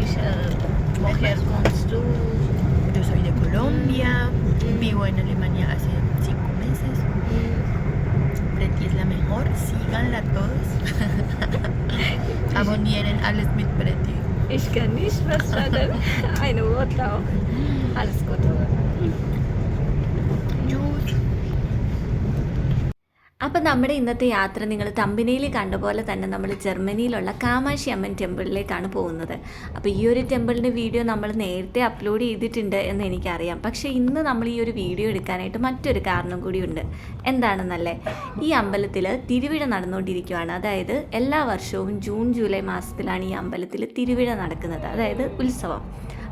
uh, mujer con su. Yo soy de Colombia, vivo en Alemania hace cinco meses. Preti es la mejor, síganla todos. Abonnieren alles mit Preti. Ich kann nicht was sagen. Eine Wort auch. Alles gut. അപ്പം നമ്മുടെ ഇന്നത്തെ യാത്ര നിങ്ങൾ തമ്പിനയിൽ കണ്ട പോലെ തന്നെ നമ്മൾ ജർമ്മനിയിലുള്ള കാമാക്ഷി അമ്മൻ ടെമ്പിളിലേക്കാണ് പോകുന്നത്. അപ്പോൾ ഈ ഒരു ടെമ്പിളിന്റെ വീഡിയോ നമ്മൾ നേരത്തെ അപ്ലോഡ് ചെയ്തിട്ടുണ്ട് എന്ന് എനിക്കറിയാം. പക്ഷേ ഇന്ന് നമ്മൾ ഈ ഒരു വീഡിയോ എടുക്കാനായിട്ട് മറ്റൊരു കാരണം കൂടിയുണ്ട് എന്താണെന്നല്ലേ? ഈ അമ്പലത്തിൽ തിരുവിഴ നടന്നുകൊണ്ടിരിക്കുകയാണ് അതായത് എല്ലാ വർഷവും ജൂൺ ജൂലൈ മാസത്തിലാണ് ഈ അമ്പലത്തിൽ തിരുവിഴ നടക്കുന്നത്. അതായത് ഉത്സവം.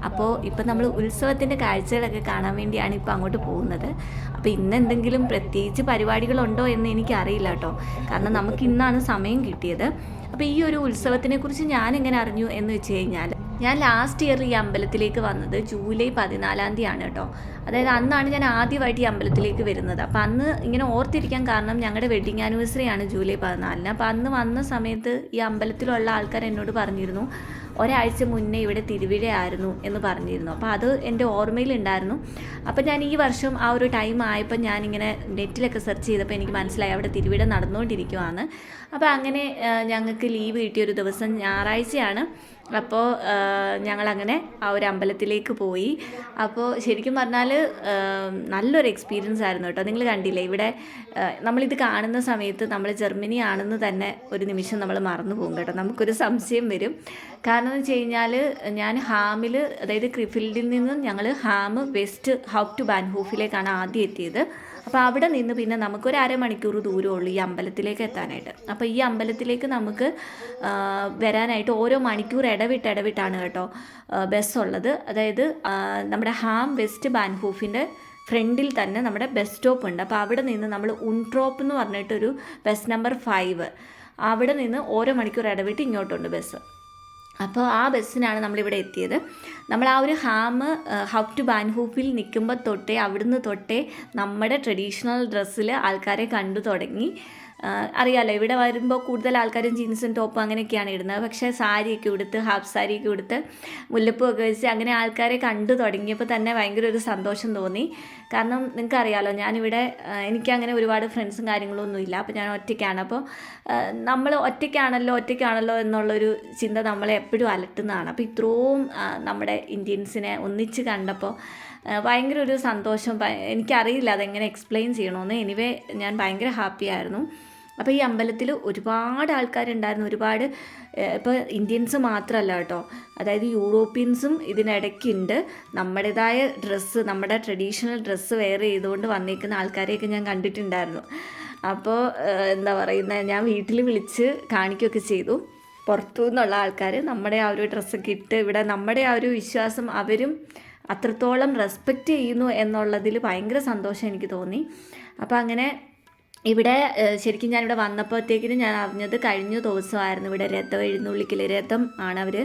അപ്പോൾ ഇപ്പം നമ്മൾ ഉത്സവത്തിന്റെ കാഴ്ചകളൊക്കെ കാണാൻ വേണ്ടിയാണ് ഇപ്പോൾ അങ്ങോട്ട് പോകുന്നത്. അപ്പോൾ ഇന്ന് എന്തെങ്കിലും പ്രത്യേകിച്ച് പരിപാടികളുണ്ടോ എന്ന് എനിക്കറിയില്ല കേട്ടോ. കാരണം നമുക്ക് ഇന്നാണ് സമയം കിട്ടിയത്. അപ്പോൾ ഈ ഒരു ഉത്സവത്തിനെ കുറിച്ച് ഞാൻ എങ്ങനെ അറിഞ്ഞു എന്ന് വെച്ച് കഴിഞ്ഞാൽ ഞാൻ ലാസ്റ്റ് ഇയർ ഈ അമ്പലത്തിലേക്ക് വന്നത് ജൂലൈ പതിനാലാം തീയതിയാണ് കേട്ടോ. അതായത് അന്നാണ് ഞാൻ ആദ്യമായിട്ട് ഈ അമ്പലത്തിലേക്ക് വരുന്നത്. അപ്പോൾ അന്ന് ഇങ്ങനെ ഓർത്തിരിക്കാൻ കാരണം ഞങ്ങളുടെ വെഡിങ് ആനിവേഴ്സറി ആണ് ജൂലൈ പതിനാലിന്. അപ്പോൾ അന്ന് വന്ന സമയത്ത് ഈ അമ്പലത്തിലുള്ള ആൾക്കാർ എന്നോട് പറഞ്ഞിരുന്നു ഒരാഴ്ച മുന്നേ ഇവിടെ തിരുവിഴയായിരുന്നു എന്ന് പറഞ്ഞിരുന്നു. അപ്പോൾ അത് എന്റെ ഓർമ്മയിലുണ്ടായിരുന്നു. അപ്പോൾ ഞാൻ ഈ വർഷം ആ ഒരു ടൈം ആയപ്പോൾ ഞാനിങ്ങനെ നെറ്റിലൊക്കെ സെർച്ച് ചെയ്തപ്പോൾ എനിക്ക് മനസ്സിലായി അവിടെ തിരുവിഴ നടന്നുകൊണ്ടിരിക്കുവാണ് അപ്പോൾ അങ്ങനെ ഞങ്ങൾക്ക് ലീവ് കിട്ടിയ ഒരു ദിവസം ഞായറാഴ്ചയാണ്. അപ്പോൾ ഞങ്ങളങ്ങനെ ആ ഒരു അമ്പലത്തിലേക്ക് പോയി. അപ്പോൾ ശരിക്കും പറഞ്ഞാൽ നല്ലൊരു എക്സ്പീരിയൻസ് ആയിരുന്നു കേട്ടോ. നിങ്ങൾ കണ്ടില്ലേ ഇവിടെ നമ്മളിത് കാണുന്ന സമയത്ത് നമ്മൾ ജർമ്മനി ആണെന്ന് തന്നെ ഒരു നിമിഷം നമ്മൾ മറന്നു പോകും കേട്ടോ. നമുക്കൊരു സംശയം വരും. കാരണം എന്ന് വെച്ച് കഴിഞ്ഞാൽ ഞാൻ ഹാമിൽ അതായത് ക്രിഫിൽഡിൽ നിന്നും ഞങ്ങൾ ഹാം വെസ്റ്റ് ഹൗ ടു ബാൻഹൂഫിലേക്കാണ് ആദ്യം എത്തിയത്. അപ്പോൾ അവിടെ നിന്ന് പിന്നെ നമുക്ക് നമുക്കൊരു അരമണിക്കൂർ ദൂരമുള്ളൂ ഈ അമ്പലത്തിലേക്ക് എത്താനായിട്ട്. അപ്പോൾ ഈ അമ്പലത്തിലേക്ക് നമുക്ക് വരാനായിട്ട് ഓരോ മണിക്കൂർ ഇടവിട്ട് ഇടവിട്ടാണ് കേട്ടോ ബസ് ഉള്ളത് അതായത് നമ്മുടെ ഹാം വെസ്റ്റ് ബാൻഹൂഫിന്റെ ഫ്രണ്ടിൽ തന്നെ നമ്മുടെ ബസ് സ്റ്റോപ്പ് ഉണ്ട്. അപ്പോൾ അവിടെ നിന്ന് നമ്മൾ ഉൺട്രോപ്പ് എന്ന് പറഞ്ഞിട്ടൊരു ബസ് നമ്പർ ഫൈവ്. അവിടെ നിന്ന് ഓരോ മണിക്കൂർ ഇടവിട്ട് ഇങ്ങോട്ടുണ്ട് ബസ്. അപ്പോൾ ആ ബസ്സിനാണ് നമ്മളിവിടെ എത്തിയത്. നമ്മൾ ആ ഒരു ഹാമ് ഹൗ ടു ബാൻഹൂഫിൽ നിൽക്കുമ്പോൾ തൊട്ടേ അവിടുന്ന് തൊട്ടേ നമ്മുടെ ട്രഡീഷണൽ ഡ്രസ്സിൽ ആൾക്കാരെ കണ്ടു തുടങ്ങി. ആ, അറിയാലോ ഇവിടെ വരുമ്പോൾ കൂടുതൽ ആൾക്കാരും ജീൻസും ടോപ്പും അങ്ങനെയൊക്കെയാണ് ഇടുന്നത്. പക്ഷേ സാരിയൊക്കെ ഉടുത്ത് ഹാഫ് സാരിയൊക്കെ ഉടുത്ത് മുല്ലപ്പൂ ഒക്കെ വെച്ച് അങ്ങനെ ആൾക്കാരെ കണ്ടു തുടങ്ങിയപ്പോൾ തന്നെ ഭയങ്കര ഒരു സന്തോഷം തോന്നി. കാരണം നിങ്ങൾക്കറിയാലോ ഞാനിവിടെ എനിക്കങ്ങനെ ഒരുപാട് ഫ്രണ്ട്സും കാര്യങ്ങളും ഇല്ല. അപ്പോൾ ഞാൻ ഒറ്റയ്ക്കാണ്. അപ്പോൾ നമ്മൾ ഒറ്റയ്ക്കാണല്ലോ ഒറ്റയ്ക്കാണല്ലോ എന്നുള്ളൊരു ചിന്ത നമ്മളെ എപ്പോഴും അലട്ടുന്നതാണ്. അപ്പോൾ ഇത്രയും നമ്മുടെ ഇന്ത്യൻസിനെ ഒന്നിച്ച് കണ്ടപ്പോൾ ഭയങ്കര ഒരു സന്തോഷം. എനിക്കറിയില്ല അതെങ്ങനെ എക്സ്പ്ലെയിൻ ചെയ്യണമെന്ന് എനിവേ ഞാൻ ഭയങ്കര ഹാപ്പി ആയിരുന്നു അപ്പോൾ ഈ അമ്പലത്തിൽ ഒരുപാട് ആൾക്കാരുണ്ടായിരുന്നു. ഒരുപാട് ഇപ്പോൾ ഇന്ത്യൻസ് മാത്രമല്ല കേട്ടോ. അതായത് യൂറോപ്യൻസും ഇതിനിടയ്ക്കുണ്ട്. നമ്മുടേതായ ഡ്രസ്സ് നമ്മുടെ ട്രഡീഷണൽ ഡ്രസ്സ് വെയർ ചെയ്തുകൊണ്ട് വന്നിരിക്കുന്ന ആൾക്കാരെയൊക്കെ ഞാൻ കണ്ടിട്ടുണ്ടായിരുന്നു. അപ്പോൾ എന്താ പറയുന്നത് ഞാൻ വീട്ടിൽ വിളിച്ച് കാണിക്കുകയൊക്കെ ചെയ്തു. പുറത്തു നിന്നുള്ള ആൾക്കാർ നമ്മുടെ ആ ഒരു ഡ്രസ്സൊക്കെ ഇട്ട് ഇവിടെ നമ്മുടെ ആ ഒരു വിശ്വാസം അവരും അത്രത്തോളം റെസ്പെക്റ്റ് ചെയ്യുന്നു എന്നുള്ളതിൽ ഭയങ്കര സന്തോഷം എനിക്ക് തോന്നി. അപ്പോൾ അങ്ങനെ ഇവിടെ ശരിക്കും ഞാനിവിടെ വന്നപ്പോഴത്തേക്കിനും ഞാൻ അറിഞ്ഞത് കഴിഞ്ഞ ദിവസമായിരുന്നു ഇവിടെ രഥം എഴുന്നള്ളിക്കൽ രഥം ആണ് അവർ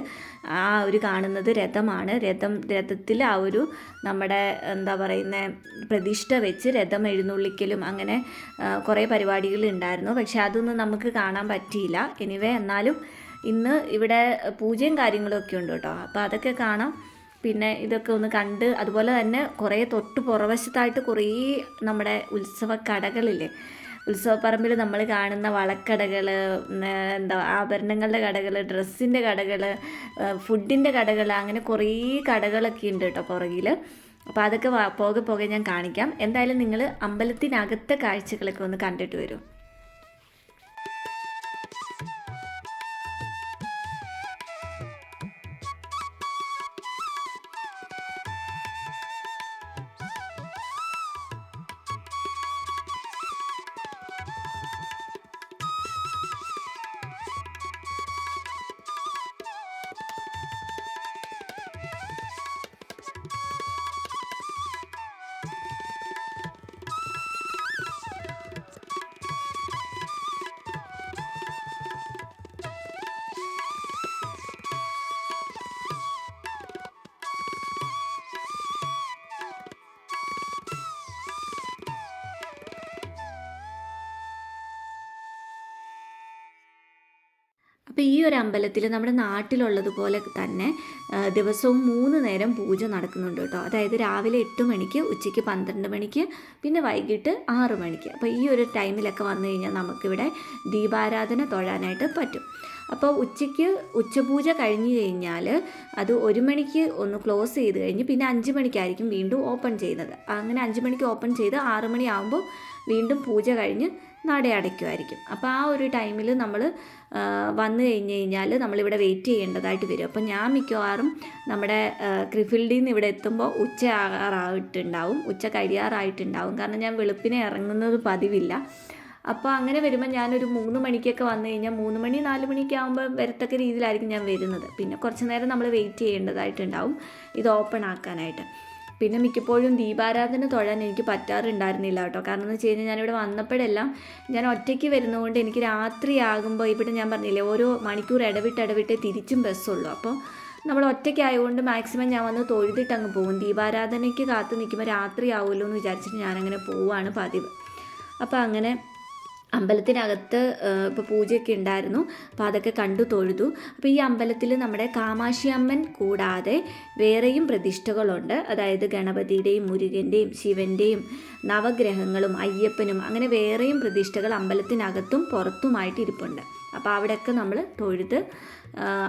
ആ ഒരു കാണുന്നത് രഥമാണ്. രഥം രഥത്തിൽ ആ ഒരു നമ്മുടെ എന്താ പറയുന്നത് പ്രതിഷ്ഠ വെച്ച് രഥം എഴുന്നള്ളിക്കലും അങ്ങനെ കുറേ പരിപാടികൾ ഉണ്ടായിരുന്നു. പക്ഷെ അതൊന്നും നമുക്ക് കാണാൻ പറ്റിയില്ല. എനിവേ എന്നാലും ഇന്ന് ഇവിടെ പൂജയും കാര്യങ്ങളൊക്കെ ഉണ്ട് കേട്ടോ. അപ്പോൾ അതൊക്കെ കാണാം. പിന്നെ ഇതൊക്കെ ഒന്ന് കണ്ട് അതുപോലെ തന്നെ കുറേ തൊട്ട് പുറവശത്തായിട്ട് കുറേ നമ്മുടെ ഉത്സവ കടകളില്ലേ ഉത്സവപ്പറമ്പിൽ നമ്മൾ കാണുന്ന വളക്കടകൾ എന്താ ആഭരണങ്ങളുടെ കടകൾ ഡ്രസ്സിന്റെ കടകൾ ഫുഡിന്റെ കടകൾ അങ്ങനെ കുറേ കടകളൊക്കെ ഉണ്ട് കേട്ടോ പുറകിൽ അപ്പോൾ അതൊക്കെ പോകെ പോകെ ഞാൻ കാണിക്കാം. എന്തായാലും നിങ്ങൾ അമ്പലത്തിനകത്തെ കാഴ്ചകളൊക്കെ ഒന്ന് കണ്ടിട്ട് വരും. അപ്പോൾ ഈ ഒരു അമ്പലത്തിൽ നമ്മുടെ നാട്ടിലുള്ളതുപോലെ തന്നെ ദിവസവും മൂന്ന് നേരം പൂജ നടക്കുന്നുണ്ട് കേട്ടോ. അതായത് രാവിലെ എട്ട് മണിക്ക് ഉച്ചയ്ക്ക് പന്ത്രണ്ട് മണിക്ക് പിന്നെ വൈകിട്ട് ആറ് മണിക്ക്. അപ്പോൾ ഈ ഒരു ടൈമിലൊക്കെ വന്നു കഴിഞ്ഞാൽ നമുക്കിവിടെ ദീപാരാധന തൊഴാനായിട്ട് പറ്റും. അപ്പോൾ ഉച്ചയ്ക്ക് ഉച്ചപൂജ കഴിഞ്ഞ് കഴിഞ്ഞാൽ അത് ഒരു മണിക്ക് ഒന്ന് ക്ലോസ് ചെയ്ത് കഴിഞ്ഞ് പിന്നെ അഞ്ച് മണിക്കായിരിക്കും വീണ്ടും ഓപ്പൺ ചെയ്യുന്നത്. അങ്ങനെ അഞ്ച് മണിക്ക് ഓപ്പൺ ചെയ്ത് ആറ് മണിയാകുമ്പോൾ വീണ്ടും പൂജ കഴിഞ്ഞ് നട അടയ്ക്കുമായിരിക്കും. അപ്പോൾ ആ ഒരു ടൈമിൽ നമ്മൾ വന്നു കഴിഞ്ഞ് കഴിഞ്ഞാൽ നമ്മളിവിടെ വെയിറ്റ് ചെയ്യേണ്ടതായിട്ട് വരും. അപ്പം ഞാൻ മിക്കവാറും നമ്മുടെ ക്രിഫിൽഡിൽ നിന്ന് ഇവിടെ എത്തുമ്പോൾ ഉച്ച ആകാറായിട്ടുണ്ടാവും ഉച്ച കഴിയാറായിട്ടുണ്ടാവും. കാരണം ഞാൻ വെളുപ്പിനെ ഇറങ്ങുന്നത് പതിവില്ല. അപ്പോൾ അങ്ങനെ വരുമ്പോൾ ഞാനൊരു മൂന്ന് മണിക്കൊക്കെ വന്നു കഴിഞ്ഞാൽ മൂന്ന് മണി നാല് മണിയൊക്കെ ആകുമ്പോൾ വരത്തക്ക രീതിയിലായിരിക്കും ഞാൻ വരുന്നത്. പിന്നെ കുറച്ച് നേരം നമ്മൾ വെയിറ്റ് ചെയ്യേണ്ടതായിട്ടുണ്ടാവും. ഇത് ഓപ്പൺ ആക്കാനായിട്ട്. പിന്നെ മിക്കപ്പോഴും ദീപാരാധന തൊഴാൻ എനിക്ക് പറ്റാറുണ്ടായിരുന്നില്ല കേട്ടോ. കാരണം എന്ന് വെച്ച് കഴിഞ്ഞാൽ ഞാനിവിടെ വന്നപ്പോഴെല്ലാം ഞാൻ ഒറ്റയ്ക്ക് വരുന്നതുകൊണ്ട് എനിക്ക് രാത്രിയാകുമ്പോൾ ഇവിടെ ഞാൻ പറഞ്ഞില്ലേ ഓരോ മണിക്കൂർ ഇടവിട്ട് ഇടവിട്ട് തിരിച്ചും ബസ്സുള്ളൂ. അപ്പോൾ നമ്മൾ ഒറ്റയ്ക്കായതുകൊണ്ട് മാക്സിമം ഞാൻ വന്ന് തൊഴുതിട്ട് അങ്ങ് പോകും. ദീപാരാധനയ്ക്ക് കാത്തു നിൽക്കുമ്പോൾ രാത്രി ആവുമല്ലോ എന്ന് വിചാരിച്ചിട്ട് ഞാനങ്ങനെ പോവുകയാണ് പതിവ്. അപ്പോൾ അങ്ങനെ അമ്പലത്തിനകത്ത് ഇപ്പോൾ പൂജയൊക്കെ ഉണ്ടായിരുന്നു. അപ്പോൾ അതൊക്കെ കണ്ടു തൊഴുതു. അപ്പോൾ ഈ അമ്പലത്തിൽ നമ്മുടെ കാമാക്ഷി അമ്മൻ കൂടാതെ വേറെയും പ്രതിഷ്ഠകളുണ്ട്. അതായത് ഗണപതിയുടെയും മുരുകന്റെയും ശിവന്റെയും നവഗ്രഹങ്ങളും അയ്യപ്പനും അങ്ങനെ വേറെയും പ്രതിഷ്ഠകൾ അമ്പലത്തിനകത്തും പുറത്തുമായിട്ട് ഇരിപ്പുണ്ട്. അപ്പോൾ അവിടെയൊക്കെ നമ്മൾ തൊഴുത്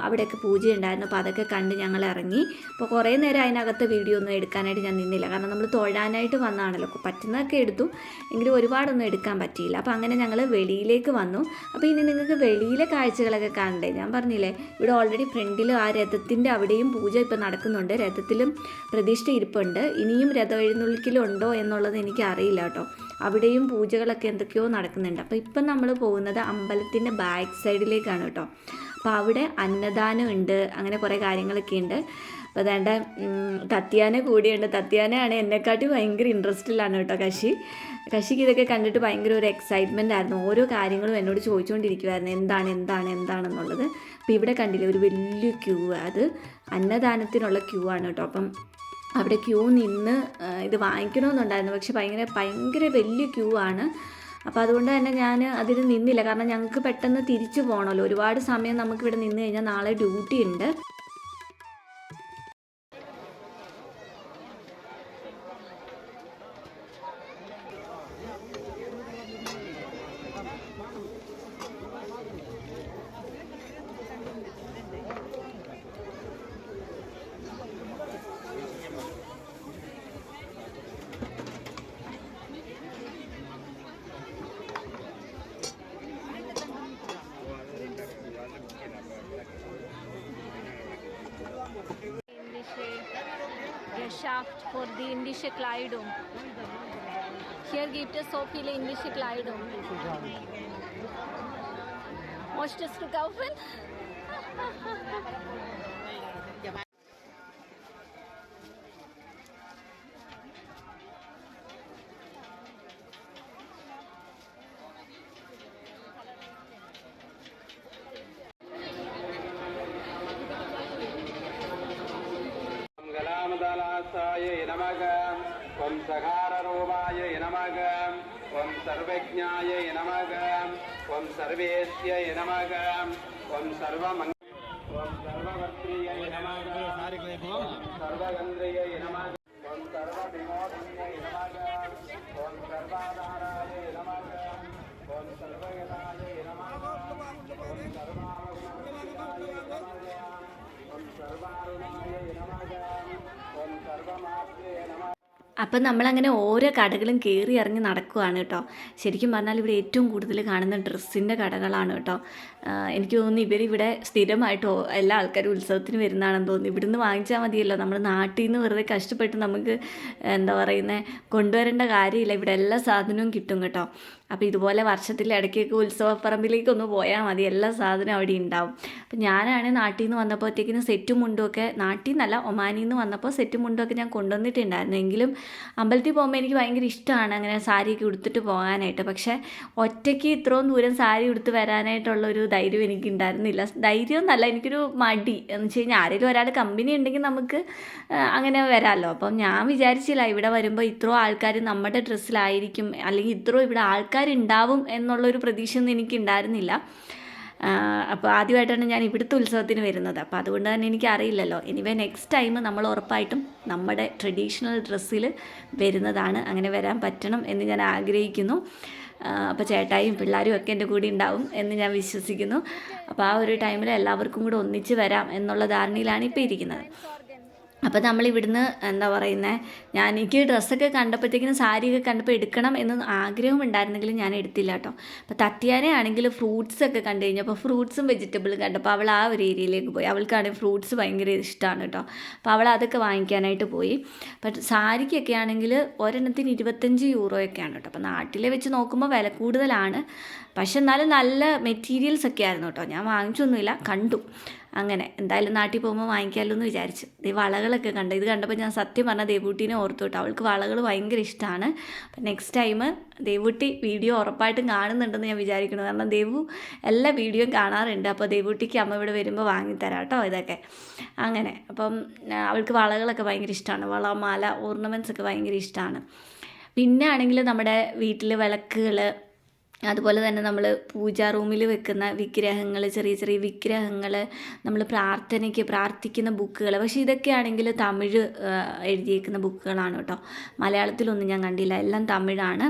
അവിടെയൊക്കെ പൂജ ഉണ്ടായിരുന്നു അപ്പോൾ അതൊക്കെ കണ്ട് ഞങ്ങൾ ഇറങ്ങി അപ്പോൾ കുറേ നേരം അതിനകത്ത് വീഡിയോ ഒന്നും എടുക്കാനായിട്ട് ഞാൻ നിന്നില്ല. കാരണം നമ്മൾ തൊഴാനായിട്ട് വന്നതാണല്ലോ. പറ്റുന്നതൊക്കെ എടുത്തു. എങ്കിലും ഒരുപാടൊന്നും എടുക്കാൻ പറ്റിയില്ല. അപ്പോൾ അങ്ങനെ ഞങ്ങൾ വെളിയിലേക്ക് വന്നു. അപ്പോൾ ഇനി നിങ്ങൾക്ക് വെളിയിലെ കാഴ്ചകളൊക്കെ കാണണ്ടേ? ഞാൻ പറഞ്ഞില്ലേ ഇവിടെ ഓൾറെഡി ഫ്രണ്ടിൽ ആ രഥത്തിന്റെ അവിടെയും പൂജ ഇപ്പോൾ നടക്കുന്നുണ്ട്. രഥത്തിലും പ്രതിഷ്ഠ ഇരിപ്പുണ്ട്. ഇനിയും രഥം എന്നുള്ളത് എനിക്ക് അറിയില്ല കേട്ടോ. അവിടെയും പൂജകളൊക്കെ എന്തൊക്കെയോ നടക്കുന്നുണ്ട്. അപ്പോൾ ഇപ്പം നമ്മൾ പോകുന്നത് അമ്പലത്തിന്റെ ബാക്ക് സൈഡിലേക്കാണ് കേട്ടോ. അപ്പോൾ അവിടെ അന്നദാനം ഉണ്ട് അങ്ങനെ കുറേ കാര്യങ്ങളൊക്കെ ഉണ്ട്. അപ്പോൾ അതാണ്ട് തത്യാന കൂടിയുണ്ട്. തത്യാനയാണ് എന്നെക്കാട്ടി ഭയങ്കര ഇൻട്രസ്റ്റിലാണ് കേട്ടോ കശി. കശിക്ക് ഇതൊക്കെ കണ്ടിട്ട് ഭയങ്കര ഒരു എക്സൈറ്റ്മെന്റ് ആയിരുന്നു. ഓരോ കാര്യങ്ങളും എന്നോട് ചോദിച്ചുകൊണ്ടിരിക്കുമായിരുന്നു എന്താണ് എന്താണ് എന്താണെന്നുള്ളത് അപ്പോൾ ഇവിടെ കണ്ടില്ല ഒരു വലിയ ക്യൂ അത്. അന്നദാനത്തിനുള്ള ക്യൂ ആണ് കേട്ടോ. അപ്പം അവിടെ ക്യൂ നിന്ന് ഇത് വാങ്ങിക്കണമെന്നുണ്ടായിരുന്നു. പക്ഷെ ഭയങ്കര ഭയങ്കര വലിയ ക്യൂ ആണ്. അപ്പോൾ അതുകൊണ്ട് തന്നെ ഞാൻ അതിൽ നിന്നില്ല. കാരണം ഞങ്ങൾക്ക് പെട്ടെന്ന് തിരിച്ചു പോകണമല്ലോ ഒരുപാട് സമയം നമുക്ക് ഇവിടെ നിന്ന് കഴിഞ്ഞാൽ നാളെ ഡ്യൂട്ടി ഉണ്ട്. Geschaft für die indische Kleidung. Hier gibt es so viele indische Kleidung. Möchtest du kaufen? ஓம் சகாரரூபாய நமக ஓம் சர்வஜாய நமக ஓம் சர்வேஸ்ய நமக ஓம் சர்வமங்க ஓம் சர்வவர்த்திய நமக சர்வகந்திரிய நமக അപ്പം നമ്മളങ്ങനെ ഓരോ കടകളും കയറി ഇറങ്ങി നടക്കുവാണ് കേട്ടോ. ശരിക്കും പറഞ്ഞാൽ ഇവിടെ ഏറ്റവും കൂടുതൽ കാണുന്ന ഡ്രസ്സിന്റെ കടകളാണ് കേട്ടോ. എനിക്ക് തോന്നുന്നു ഇവരിവിടെ സ്ഥിരമായിട്ടോ എല്ലാ ആൾക്കാരും ഉത്സവത്തിന് വരുന്നതാണെന്ന് തോന്നുന്നു. ഇവിടുന്ന് വാങ്ങിച്ചാൽ മതിയല്ലോ. നമ്മൾ നാട്ടിൽ നിന്ന് വെറുതെ കഷ്ടപ്പെട്ട് നമുക്ക് എന്താ പറയുന്നത് കൊണ്ടുവരേണ്ട കാര്യമില്ല. ഇവിടെ എല്ലാ സാധനവും കിട്ടും കേട്ടോ. അപ്പോൾ ഇതുപോലെ വർഷത്തിൽ ഇടയ്ക്കൊക്കെ ഉത്സവപ്പറമ്പിലേക്ക് ഒന്ന് പോയാൽ മതി. എല്ലാ സാധനവും അവിടെ ഉണ്ടാവും അപ്പം ഞാനാണ് നാട്ടിൽ നിന്ന് വന്നപ്പോഴത്തേക്കിനും സെറ്റും മുണ്ടുമൊക്കെ നാട്ടിൽ നിന്നല്ല ഒമാനിൽ നിന്ന് വന്നപ്പോൾ സെറ്റും മുണ്ടുമൊക്കെ ഞാൻ കൊണ്ടുവന്നിട്ടുണ്ടായിരുന്നു. എങ്കിലും അമ്പലത്തിൽ പോകുമ്പോൾ എനിക്ക് ഭയങ്കര ഇഷ്ടമാണ് അങ്ങനെ സാരിയൊക്കെ ഉടുത്തിട്ട് പോകാനായിട്ട്. പക്ഷേ ഒറ്റയ്ക്ക് ഇത്രയും ദൂരം സാരി ഉടുത്ത് വരാനായിട്ടുള്ള ഒരു ധൈര്യം എനിക്ക് ഉണ്ടായിരുന്നില്ല ധൈര്യം എന്നല്ല എനിക്കൊരു മടി. എന്ന് വെച്ച് കഴിഞ്ഞാൽ ആരെങ്കിലും ഒരാൾ കമ്പനി ഉണ്ടെങ്കിൽ നമുക്ക് അങ്ങനെ വരാമല്ലോ അപ്പം ഞാൻ വിചാരിച്ചില്ല ഇവിടെ വരുമ്പോൾ ഇത്രയും ആൾക്കാർ നമ്മുടെ ഡ്രസ്സിലായിരിക്കും അല്ലെങ്കിൽ ഇത്രയും ഇവിടെ ആൾക്കാരുണ്ടാവും എന്നുള്ളൊരു പ്രതീക്ഷയൊന്നും എനിക്ക് ഉണ്ടായിരുന്നില്ല അപ്പോൾ ആദ്യമായിട്ടാണ് ഞാൻ ഇവിടുത്തെ ഉത്സവത്തിന് വരുന്നത്. അപ്പോൾ അതുകൊണ്ട് തന്നെ എനിക്ക് അറിയില്ലല്ലോ എനിവേ നെക്സ്റ്റ് ടൈം നമ്മൾ ഉറപ്പായിട്ടും നമ്മുടെ ട്രഡീഷണൽ ഡ്രസ്സിൽ വരുന്നതാണ്. അങ്ങനെ വരാൻ പറ്റണം എന്ന് ഞാൻ ആഗ്രഹിക്കുന്നു. അപ്പോൾ ചേട്ടായും പിള്ളേരും ഒക്കെ എന്റെ കൂടെ ഉണ്ടാവും എന്ന് ഞാൻ വിശ്വസിക്കുന്നു. അപ്പോൾ ആ ഒരു ടൈമിൽ എല്ലാവർക്കും കൂടെ ഒന്നിച്ച് വരാം എന്നുള്ള ധാരണയിലാണ് ഇപ്പോൾ ഇരിക്കുന്നത്. അപ്പോൾ നമ്മൾ ഇവിടുന്ന് എന്താ പറയുന്നത് ഞാൻ എനിക്ക് ഡ്രസ്സൊക്കെ കണ്ടപ്പോഴത്തേക്കിനും സാരിയൊക്കെ കണ്ടപ്പോൾ എടുക്കണം എന്ന് ആഗ്രഹം ഉണ്ടായിരുന്നെങ്കിലും ഞാൻ എടുത്തില്ല കേട്ടോ. അപ്പോൾ തത്യാനെ ആണെങ്കിൽ ഫ്രൂട്ട്സ് ഒക്കെ കണ്ടു കഴിഞ്ഞപ്പോൾ ഫ്രൂട്ട്സും വെജിറ്റബിളും കണ്ടപ്പോൾ അവൾ ആ ഒരു ഏരിയയിലേക്ക് പോയി. അവൾക്കാണെങ്കിൽ ഫ്രൂട്ട്സ് ഭയങ്കര ഇഷ്ടമാണ് കേട്ടോ. അപ്പോൾ അവൾ അതൊക്കെ വാങ്ങിക്കാനായിട്ട് പോയി. ബട്ട് സാരിക്കൊക്കെ ആണെങ്കിൽ ഒരെണ്ണത്തിന് ഇരുപത്തഞ്ച് യൂറോയൊക്കെയാണ് കേട്ടോ. അപ്പോൾ നാട്ടിലെ വെച്ച് നോക്കുമ്പോൾ വില കൂടുതലാണ്. പക്ഷെ എന്നാലും നല്ല മെറ്റീരിയൽസ് ഒക്കെ ആയിരുന്നു കേട്ടോ. ഞാൻ വാങ്ങിച്ചൊന്നുമില്ല കണ്ടു. അങ്ങനെ എന്തായാലും നാട്ടിൽ പോകുമ്പോൾ വാങ്ങിക്കാമല്ലോ എന്ന് വിചാരിച്ചു. ഈ വളകളൊക്കെ കണ്ടു. ഇത് കണ്ടപ്പോൾ ഞാൻ സത്യം പറഞ്ഞാൽ ദേവൂട്ടീനെ ഓർത്തു കേട്ടോ. അവൾക്ക് വളകൾ ഭയങ്കര ഇഷ്ടമാണ് അപ്പം നെക്സ്റ്റ് ടൈം ദേവൂട്ടി വീഡിയോ ഉറപ്പായിട്ടും കാണുന്നുണ്ടെന്ന് ഞാൻ വിചാരിക്കുന്നു. കാരണം ദേവു എല്ലാ വീഡിയോയും കാണാറുണ്ട്. അപ്പോൾ ദേവൂട്ടിക്ക് അമ്മ ഇവിടെ വരുമ്പോൾ വാങ്ങിത്തരാം കേട്ടോ ഇതൊക്കെ. അങ്ങനെ അപ്പം അവൾക്ക് വളകളൊക്കെ ഭയങ്കര ഇഷ്ടമാണ് വള മാല ഓർണമെന്റ്സ് ഒക്കെ ഭയങ്കര ഇഷ്ടമാണ് പിന്നെ ആണെങ്കിൽ നമ്മുടെ വീട്ടിൽ വിളക്കുകൾ അതുപോലെ തന്നെ നമ്മൾ പൂജാ റൂമിൽ വെക്കുന്ന വിഗ്രഹങ്ങൾ ചെറിയ ചെറിയ വിഗ്രഹങ്ങൾ നമ്മൾ പ്രാർത്ഥനയ്ക്ക് പ്രാർത്ഥിക്കുന്ന ബുക്കുകൾ പക്ഷേ ഇതൊക്കെയാണെങ്കിൽ തമിഴ് എഴുതിയേക്കുന്ന ബുക്കുകളാണ് കേട്ടോ. മലയാളത്തിലൊന്നും ഞാൻ കണ്ടില്ല. എല്ലാം തമിഴാണ്.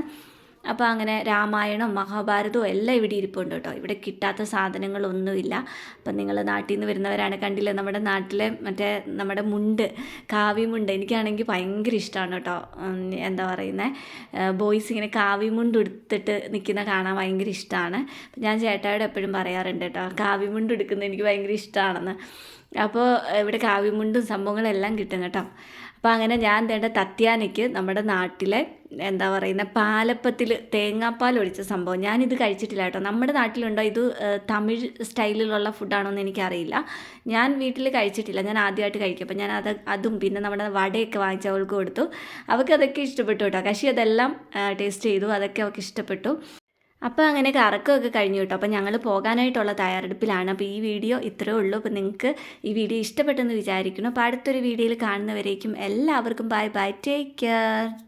അപ്പോൾ അങ്ങനെ രാമായണം മഹാഭാരതവും എല്ലാം ഇവിടെ ഇരിപ്പുണ്ട് കേട്ടോ. ഇവിടെ കിട്ടാത്ത സാധനങ്ങളൊന്നുമില്ല. അപ്പം നിങ്ങൾ നാട്ടിൽ നിന്ന് വരുന്നവരാണ് കണ്ടില്ല നമ്മുടെ നാട്ടിലെ മറ്റേ നമ്മുടെ മുണ്ട് കാവ്യമുണ്ട് എനിക്കാണെങ്കിൽ ഭയങ്കര ഇഷ്ടമാണ് കേട്ടോ. എന്താ പറയുന്നത് ബോയ്സ് ഇങ്ങനെ കാവ്യമുണ്ട് എടുത്തിട്ട് നിൽക്കുന്ന കാണാൻ ഭയങ്കര ഇഷ്ടമാണ്. ഞാൻ ചേട്ടായോട് എപ്പോഴും പറയാറുണ്ട് കേട്ടോ കാവ്യമുണ്ട് എടുക്കുന്നത് എനിക്ക് ഭയങ്കര ഇഷ്ടമാണെന്ന്. അപ്പോൾ ഇവിടെ കാവ്യമുണ്ടും സംഭവങ്ങളെല്ലാം കിട്ടും കേട്ടോ. അപ്പോൾ അങ്ങനെ ഞാൻ തേണ്ട തത്യാനയ്ക്ക് നമ്മുടെ നാട്ടിലെ എന്താ പറയുന്ന പാലപ്പത്തിൽ തേങ്ങാപ്പാൽ ഒഴിച്ച സംഭവം. ഞാനിത് കഴിച്ചിട്ടില്ല കേട്ടോ. നമ്മുടെ നാട്ടിലുണ്ടോ ഇത് തമിഴ് സ്റ്റൈലിലുള്ള ഫുഡാണോ എന്ന് എനിക്കറിയില്ല. ഞാൻ വീട്ടിൽ കഴിച്ചിട്ടില്ല. ഞാൻ ആദ്യമായിട്ട് കഴിക്കും. അപ്പോൾ ഞാൻ അത് അതും പിന്നെ നമ്മുടെ വടയൊക്കെ വാങ്ങിച്ച അവൾക്ക് കൊടുത്തു. അവൾക്ക് അതൊക്കെ ഇഷ്ടപ്പെട്ടു കേട്ടോ. കശി അതെല്ലാം ടേസ്റ്റ് ചെയ്തു. അതൊക്കെ അവൾക്ക് ഇഷ്ടപ്പെട്ടു. അപ്പോൾ അങ്ങനെ കറക്കമൊക്കെ കഴിഞ്ഞു കേട്ടോ. അപ്പോൾ ഞങ്ങൾ പോകാനായിട്ടുള്ള തയ്യാറെടുപ്പിലാണ്. അപ്പോൾ ഈ വീഡിയോ ഇത്രയേ ഉള്ളൂ. അപ്പോൾ നിങ്ങൾക്ക് ഈ വീഡിയോ ഇഷ്ടപ്പെട്ടെന്ന് വിചാരിക്കുന്നു. അപ്പോൾ അടുത്തൊരു വീഡിയോയിൽ കാണുന്നവരേക്കും എല്ലാവർക്കും ബൈ ബൈ ടേക്ക് കെയർ